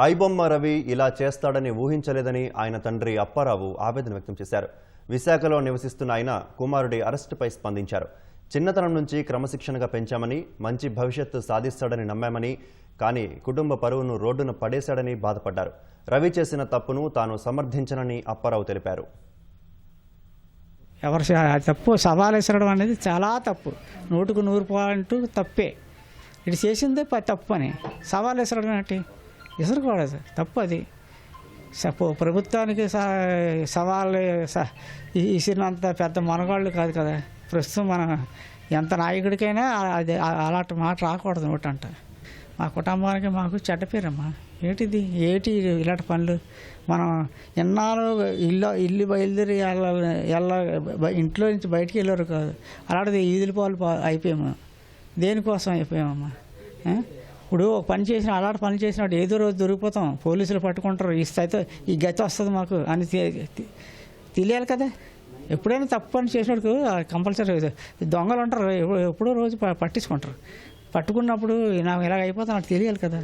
ఐబొమ్మ రవి ఇలా చేస్తాడని ఊహించలేదని ఆయన తండ్రి అప్పారావు ఆవేదన వ్యక్తం చేశారు. విశాఖలో నివసిస్తున్న ఆయన కుమారుడి అరెస్టుపై స్పందించారు. చిన్నతనం నుంచి క్రమశిక్షణగా పెంచామని మంచి భవిష్యత్తు సాధిస్తాడని నమ్మామని కానీ కుటుంబ పరువును రోడ్డున పడేశాడని బాధపడ్డారు. రవి చేసిన తప్పును తాను సమర్థించనని అప్పారావు తెలిపారు. ఎవరు తప్పు సవాల్ అనేది చాలా తప్పు. నూటుకు నూరు పాయింట్ తప్పే. ఇది చేసిందే తప్పు అని. సవాల్ అంటే ఏంటి విసరకూడదు తప్పు అది ప్రభుత్వానికి స- సవాల్ స- ఇసిరినంత పెద్ద మనగాళ్ళు కాదు కదా. ప్రస్తుతం మన ఎంత నాయకుడికైనా అది అలాంటి మాట రాకూడదు నోటంట. మా కుటుంబానికి మాకు చెడ్డ పేరమ్మా. ఏంటిది? ఏటి ఇలాంటి పనులు? మనం ఎన్నాళ్ళు ఇల్లు ఇల్లు బయలుదేరి వెళ్ళాలి వెళ్ళ ఇంట్లో నుంచి బయటికి వెళ్ళారు కాదు. అలాంటిది ఈదుల పాలు అయిపోయాము. దేనికోసం అయిపోయామమ్మా? ఇప్పుడు ఒక పని చేసిన అలాంటి పని చేసినప్పుడు ఏదో రోజు దొరికిపోతాం. పోలీసులు పట్టుకుంటారు. ఈ స్థాయితో ఈ గతి వస్తుంది మాకు అని తెలియాలి కదా. ఎప్పుడైనా తప్పు పని చేసినప్పుడు కంపల్సరీ దొంగలు ఉంటారు. ఎప్పుడో రోజు పట్టించుకుంటారు. పట్టుకున్నప్పుడు నాకు ఇలాగ అయిపోతాను నాకు తెలియాలి కదా.